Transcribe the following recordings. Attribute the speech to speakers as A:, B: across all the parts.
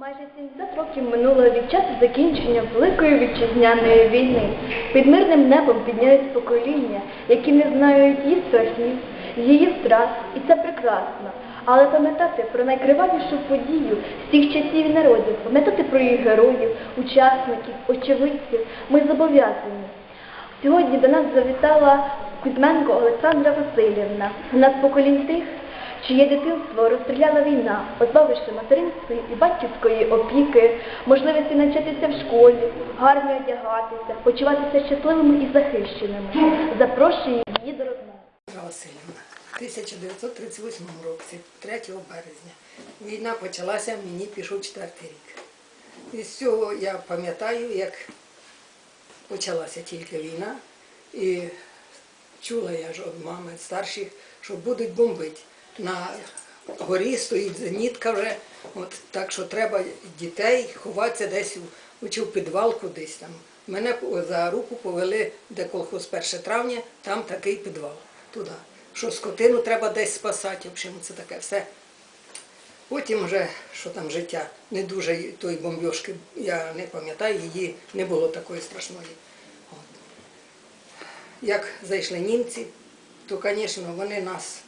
A: Майже 70 років минуло від часу закінчення Великої вітчизняної війни. Під мирним небом підняють покоління, які не знають її страхів, її втрат, і це прекрасно. Але пам'ятати про найкривавішу подію з тих часів і народів, пам'ятати про її героїв, учасників, очевидців ми зобов'язані. Сьогодні до нас завітала Кузьменко Олександра Васильівна. У нас поколінь тих, чиє дитинство розстріляла війна, позбавивши материнської і батьківської опіки, можливості навчатися в школі, гарно одягатися, почуватися щасливими і захищеними. Запрошую її до розмови.
B: Васильівна, в 1938 році, 3 березня, війна почалася, мені пішов четвертий рік. І з цього я пам'ятаю, як почалася тільки війна, і чула я ж від мами старших, що будуть бомбити. На горі стоїть зенітка вже, от, так що треба дітей ховатися десь у, у підвал кудись там. Мене за руку повели, де колхоз 1 травня, там такий підвал, туди. Що скотину треба десь спасати, в общем, це таке все. Потім вже, що там життя, не дуже тої бомбьошки, я не пам'ятаю, її не було такої страшної. От. Як зайшли німці, то, звісно, вони нас,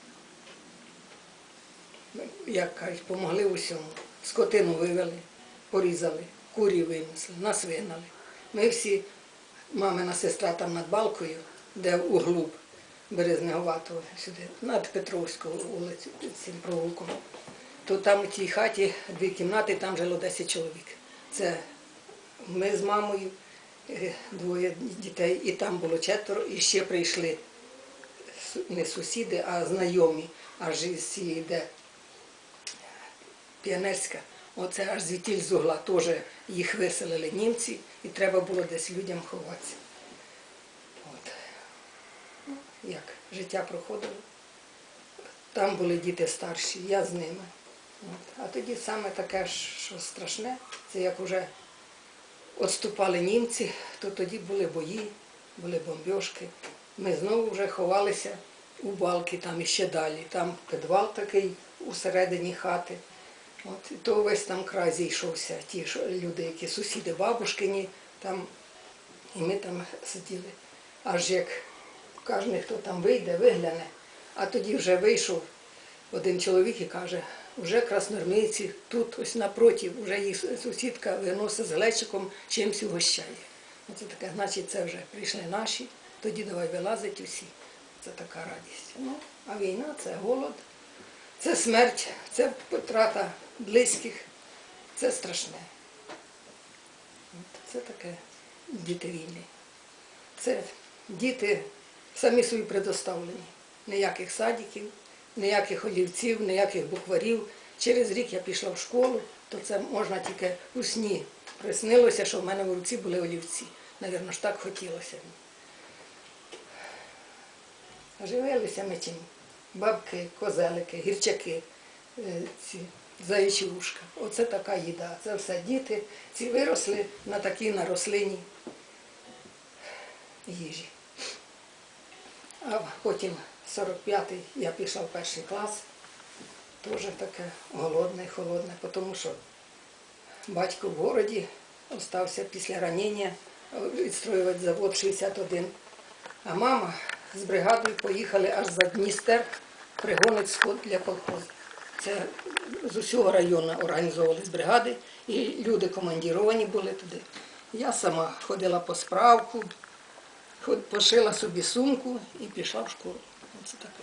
B: як кажуть, помогли усьому. Скотину вивели, порізали, курі винесли, нас вигнали. Ми всі, мамина сестра там над балкою, де углуб Березнеговатого сюди, над Петровською вулицю, цим провулком то там у тій хаті дві кімнати, там жило 10 чоловік. Це ми з мамою, е, двоє дітей, і там було четверо, і ще прийшли не сусіди, а знайомі, аж із цієї, Піонерська. Оце аж звідтіль з угла теж їх виселили німці, і треба було десь людям ховатися. От. Ну, Як життя проходило. Там були діти старші, я з ними. От. А тоді саме таке, що страшне, це як вже відступали німці, то тоді були бої, були бомбьошки. Ми знову вже ховалися у балки, там іще далі. Там підвал такий усередині хати. От, то весь там край зійшовся, ті що, люди, які сусіди бабушкині, там, і ми там сиділи. Аж як кожен, хто там вийде, вигляне. А тоді вже вийшов один чоловік і каже, вже красноармійці тут, ось напроти, вже їх сусідка виносить з глечиком, чимсь угощає. Оце таке, значить, це вже прийшли наші, тоді давай вилазить усі. Це така радість. Ну, а війна це голод, це смерть, це потрата близьких, це страшне. Це таке діти війни. Це діти самі собі предоставлені. Ніяких садиків, ніяких олівців, ніяких букварів. Через рік я пішла в школу, то це можна тільки у сні. Приснилося, що в мене в руці були олівці. Навірно ж так хотілося. Живилися ми чим? Бабки, козелики, гірчаки, ці заячі ушка. Оце така їда. Це все діти. Ці виросли на такій на рослині їжі. А потім 45-й я пішла в перший клас. Теж таке голодне, холодне, тому що батько в городі остався після ранення відстроювати завод 61. А мама з бригадою поїхали аж за Дністер пригонить сход для колхозу. Це з усього району організовувались бригади, і люди командіровані були туди. Я сама ходила по справку, пошила собі сумку і пішла в школу. Оце таке.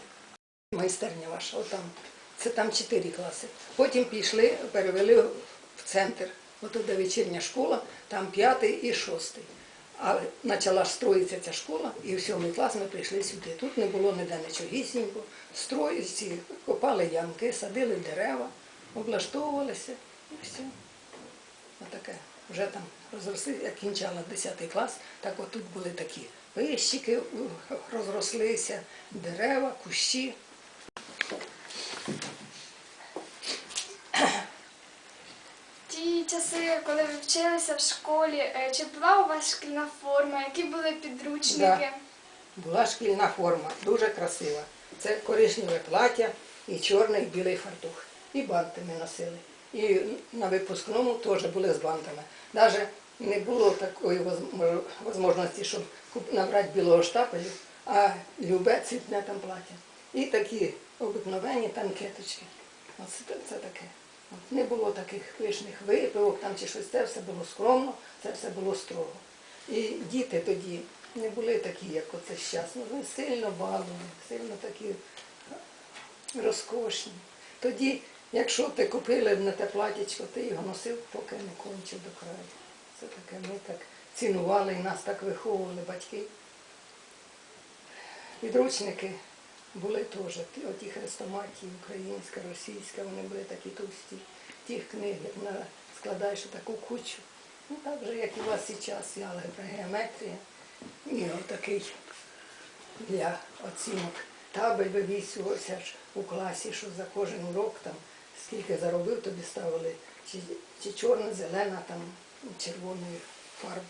B: Майстерня ваша, отам. Це там чотири класи. Потім пішли, перевели в центр. Отут де вечірня школа, там п'ятий і шостий. А почала ж строїтися ця школа, і в сьомий клас ми прийшли сюди. Тут не було ніде нічогісінько. Строїці, копали ямки, садили дерева, облаштовувалися і все. Отаке. Вже там розросли, як кінчала 10 клас, так отут були такі вищики, розрослися, дерева, кущі.
C: Ті часи, коли ви вчилися в школі, е, чи була у вас шкільна форма, які були підручники?
B: Була шкільна форма, дуже красива. Це коричневе плаття і чорний білий фартух. І банти ми носили. І на випускному теж були з бантами. Навіть не було такої можливості, щоб набрати білого штапелю, а любе цвітне там плаття. І такі обикновені там кеточки. Оце це, це таке. Не було таких пишних випивок там чи щось, це все було скромно, це все було строго. І діти тоді не були такі, як оце зараз. Ну, вони сильно баловані, сильно такі розкошні. Тоді, якщо ти купили на те платічко, ти його носив, поки не кончив до краю. Це таке, ми так цінували і нас так виховували батьки. Підручники були теж, оті хрестоматії, українська, російська, вони були такі товсті. Тих книг, складаєш таку кучу. Ну так же, як і у вас зараз, і алгебра, геометрія. І отакий для оцінок. Табель вивісювався ж у класі, що за кожен урок там скільки заробив, тобі ставили чи, чи чорна, зелена, там червоної фарби.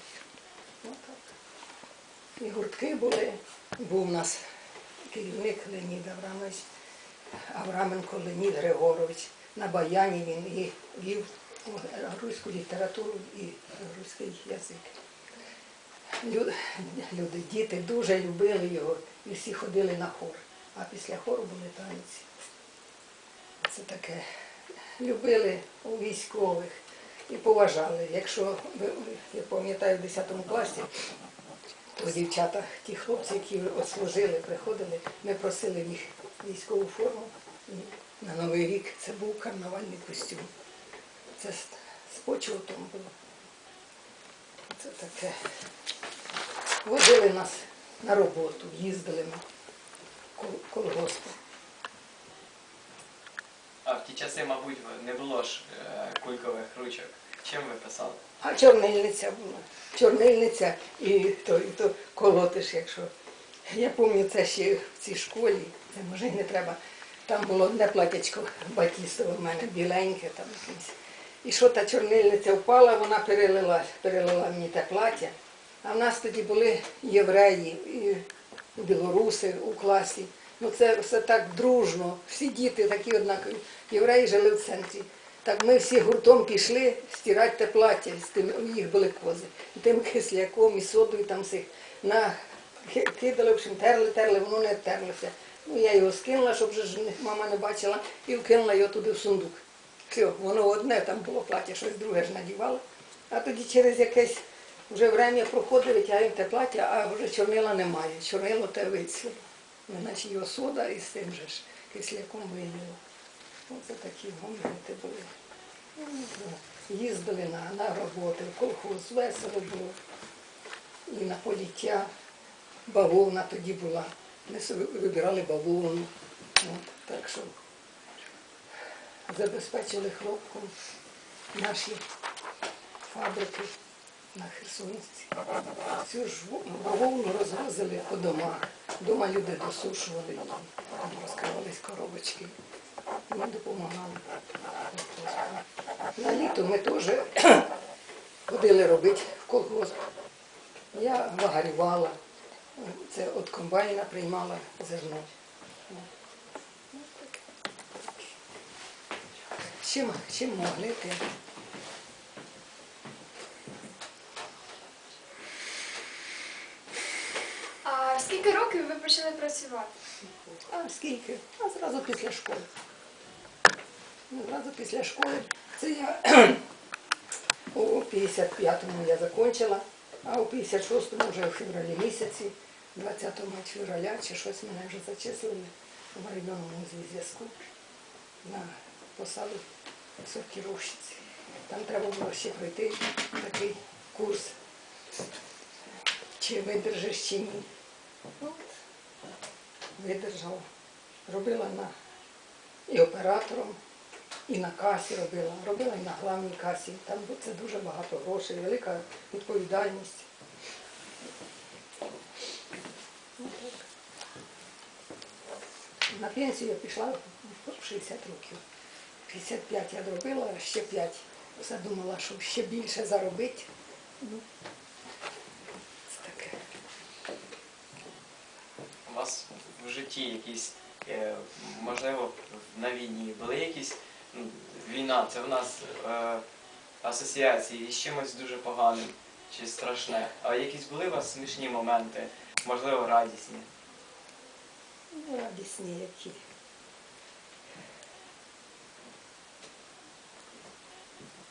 B: Ну, так. І гуртки були. Був у нас керівник Леонід Аврамович, Авраменко Леонід Григорович. На баяні він і вів руську літературу і руський язик. Лю- Люди, діти дуже любили його і всі ходили на хор. А після хору були танці. Це таке. Любили у військових і поважали. Якщо я пам'ятаю в 10 класі, то дівчата, ті хлопці, які отслужили, приходили, ми просили в їх військову форму. І на Новий рік це був карнавальний костюм. Це з, почотом було. Це таке. Возили нас на роботу, їздили ми колгоспи.
D: А в ті часи, мабуть, не було ж е, кулькових ручок. Чим ви писали?
B: А чорнильниця була. Чорнильниця і то, і то колотиш, якщо. Я пам'ятаю, це ще в цій школі, це може й не треба. Там було одне платячко батістове в мене, біленьке там якесь. І що та чорнильниця впала, вона перелила, перелила мені те плаття. А в нас тоді були євреї і білоруси у класі. Ну це все так дружно, всі діти такі однакові. Євреї жили в центрі. Так ми всі гуртом пішли стирати те плаття, з тим, у їх були кози. Тим кисляком і содою там всіх на кидали, в общем, терли, терли, воно не терлося. Ну я його скинула, щоб ж мама не бачила, і вкинула його туди в сундук. Все, воно одне там було плаття, щось друге ж надівала. А тоді через якесь вже время проходить, витягуємо те плаття, а вже чорнила немає. Чорнило те виціло. Ну, Значить його сода і з тим же ж кисляком виліло. Оце такі моменти були. Ну, Їздили на, на роботи, в колхоз, весело було. І на поліття. Бавовна тоді була. Ми вибирали бавовну. От, так що забезпечили хлопком наші фабрики на Херсонській. Цю ж бавовну розвозили по домах. Дома люди досушували там розкривались коробочки. Ми допомагали. На літо ми теж ходили робити в колгосп. Я вагарювала, це від комбайна приймала зерно. Чим, чим могли тим.
C: А скільки років ви почали працювати?
B: А скільки? А зразу після школи. Ну, Зразу після школи. Це я у 55-му я закінчила, а у 56-му вже в февралі місяці, 20 февраля чи щось мене вже зачислили в районному зв'язку на посаду сортировщиці. Там треба було ще пройти такий курс, чи видержиш, чи ні. От видержала. Робила на і оператором, і на касі робила. Робила і на главній касі. Там це дуже багато грошей, велика відповідальність. На пенсію я пішла в 60 років. 55 я зробила, а ще 5. Все думала, що ще більше заробити. Ну, це таке.
D: У вас в житті якісь, е, можливо, на війні були якісь війна це в нас е, асоціації з чимось дуже поганим чи страшне. А якісь були у вас смішні моменти, можливо, радісні?
B: Ну, Радісні які.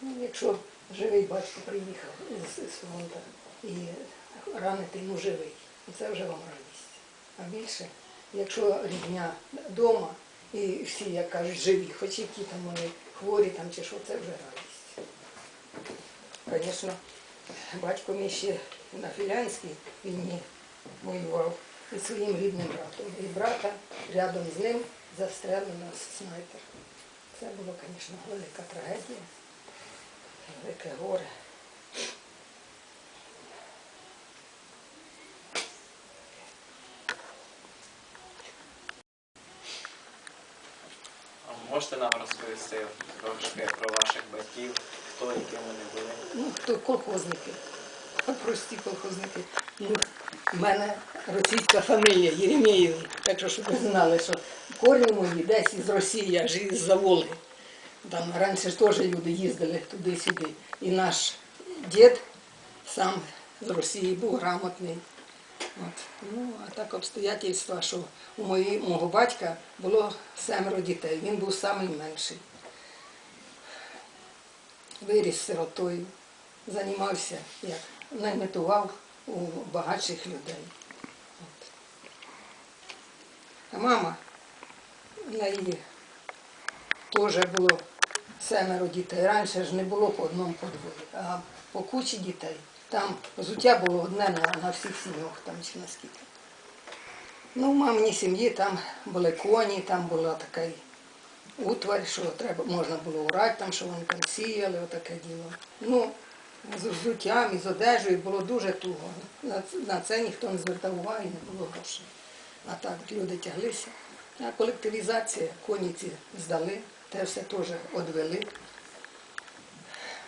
B: Ну, якщо живий батько приїхав з, з фронту і ранити йому живий, це вже вам радість. А більше, якщо рідня вдома і всі, як кажуть, живі, хоч які там вони хворі там чи що, це вже радість. Звісно, батько мій ще на Філянській війні воював із своїм рідним братом. І брата рядом з ним застрелено снайпер. Це було, звісно, велика трагедія, велике горе.
D: А можете нам розповісти трошки про ваших батьків, хто яким вони були?
B: Ну, хто колхозники, прості колхозники. Ну, в мене російська фамілія Єремєєві, так що щоб ви знали, що корні мої десь із Росії, аж із Заволги. Там раніше теж люди їздили туди-сюди. І наш дід сам з Росії був грамотний. От. Ну, а так обстоятельства, що у мої, мого батька було семеро дітей, він був самий менший. Виріс сиротою, займався, як наймитував у багатших людей. От. А мама, в неї теж було семеро дітей. Раніше ж не було по одному по двоє, а по кучі дітей. Там взуття було одне на, на всіх сім'ях, там чи наскільки. Ну, в маминій сім'ї там були коні, там була така утварь, що треба, можна було урати, там, що вони там сіяли, отаке діло. Ну, з взуттям і з одежею було дуже туго. На, ц- на це ніхто не звертав уваги, не було грошей. А так люди тяглися. А колективізація, коні ці здали, те все теж одвели.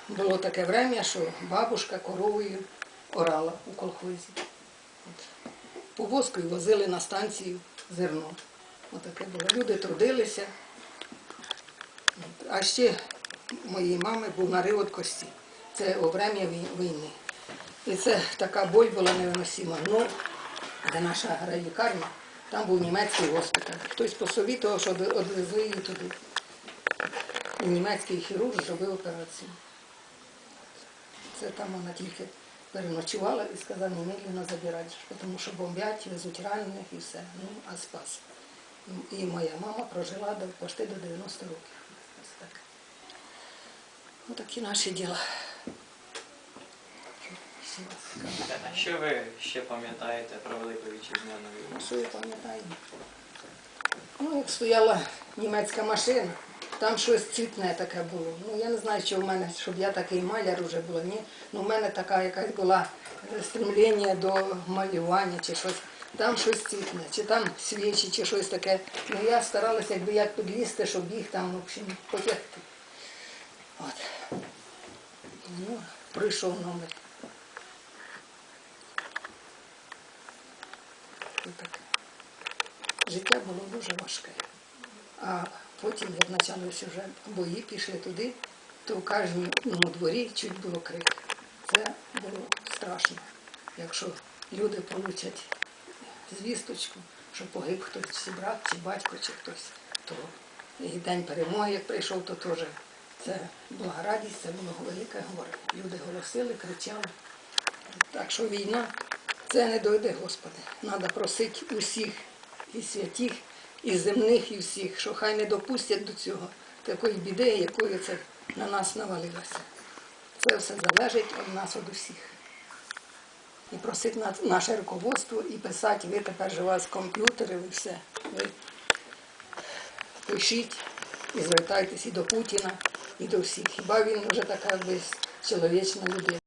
B: Було таке время, що бабушка коровою орала у колхозі. Повозкою возили на станцію зерно. Отаке було. Люди трудилися. А ще моєї мами був наривод кості. Це у время війни. І це така боль була невиносима. Ну, де наша райлікарня, там був німецький госпіталь. Хтось посовітував, що од- одвезли її туди. І німецький хірург зробив операцію. Це там вона тільки переночувала і сказав немедленно забирати, тому що бомбять, везуть ранених і все. Ну, а спас. І моя мама прожила до, почти до 90 років. Ось так. Отакі наші діла. Що вас сказати?
D: А що ви ще пам'ятаєте про Велику Вітчизняну війну?
B: Що я пам'ятаю? Ну, як стояла німецька машина, там щось цвітне таке було. Ну, я не знаю, що в мене, щоб я такий маляр вже була, ні. Ну, в мене така якась була стремлення до малювання чи щось. Там щось цвітне, чи там свічі, чи щось таке. Ну, я старалася, якби як підлізти, щоб їх там, в общем, потягти. От. Ну, прийшов номер. Життя було дуже важке. А потім, як почалися вже бої, пішли туди, то в кожному дворі чуть було крик. Це було страшно. Якщо люди получать звісточку, що погиб хтось, чи брат, чи батько, чи хтось, то і день перемоги, як прийшов, то теж це була радість, це було велике горе. Люди голосили, кричали. Так що війна це не дойде, Господи. Треба просити усіх і святих, і земних, і всіх, що хай не допустять до цього такої біди, якою це на нас навалилося. Це все залежить від нас, від усіх. І просити на- наше руководство і писати, ви тепер у вас комп'ютери, ви все. Ви пишіть і звертайтесь і до Путіна, і до всіх. Хіба він вже така безчеловічна людина?